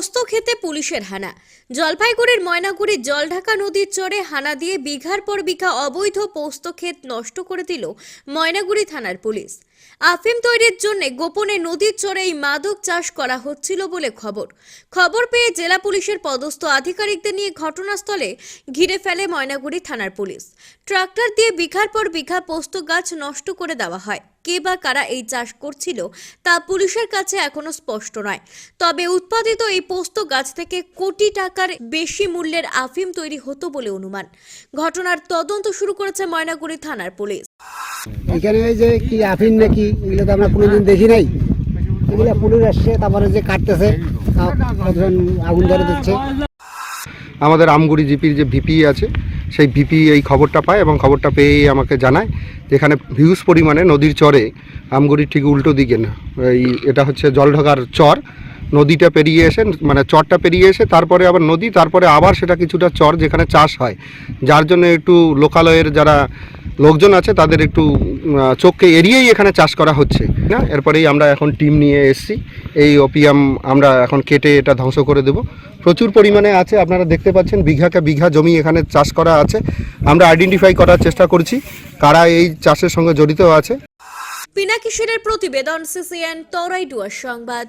পোস্ত খেতে পুলিশের হানা। জলপাইগুড়ির ময়নাগুড়ি জলঢাকা নদীর চরে হানা দিয়ে বিঘার পর বিঘা অবৈধ পোস্ত ক্ষেত নষ্ট করে দিল ময়নাগুড়ি থানার পুলিশ। আফিম তৈরির জন্য গোপনে নদীর চরে এই মাদক চাষ করা হচ্ছিল বলে খবর। খবর পেয়ে জেলা পুলিশের পদস্থ আধিকারিকদের নিয়ে ঘটনাস্থলে ঘিরে ফেলে ময়নাগুড়ি থানার পুলিশ। ট্রাক্টর দিয়ে বিঘার পর বিঘা পোস্ত গাছ নষ্ট করে দেওয়া হয়। কে বা কারা এই চাষ করছিল তা পুলিশের কাছে এখনও স্পষ্ট নয়। তবে উৎপাদিত এই পোস্ত গাছ থেকে কোটি টাকার বেশি মূল্যের আফিম তৈরি হতো বলে অনুমান। ঘটনার তদন্ত শুরু করেছে ময়নাগুড়ি থানার পুলিশ। এখানে এই যে কি আফিন নাকি, এগুলো তো আমরা কোনোদিন দেখি নাই। এগুলো পুলিশ আসছে, তারপরে যে কাটতেছে আগুন ধরে দিচ্ছে। আমাদের আমগুড়ি জিপির যে ভিপি আছে, সেই ভিপি এই খবরটা পায় এবং খবরটা পেয়েই আমাকে জানায় যে এখানে হিউজ পরিমাণে নদীর চরে আমগুড়ির ঠিক উল্টো দিকে না। এই এটা হচ্ছে জলঢকার চর। নদীটা পেরিয়ে এসে মানে চরটা পেরিয়ে এসে, তারপরে আবার নদী, তারপরে আবার সেটা কিছুটা চর যেখানে চাষ হয়। যার জন্য একটু লোকালয়ের যারা লোকজন আছে, তাদের একটু চোখকে এড়িয়েই এখানে চাষ করা হচ্ছে। না, এরপরেই আমরা এখন টিম নিয়ে এসেছি। এই ওপিয়াম আমরা এখন কেটে এটা ধ্বংস করে দেব। প্রচুর পরিমাণে আছে, আপনারা দেখতে পাচ্ছেন, বিঘাকে বিঘা জমি এখানে চাষ করা আছে। আমরা আইডেন্টিফাই করার চেষ্টা করছি, কারা এই চাষের সঙ্গে জড়িত আছে। পিনাকি সেনের প্রতিবেদন সিসিএন তরাইডুয়ার সংবাদ।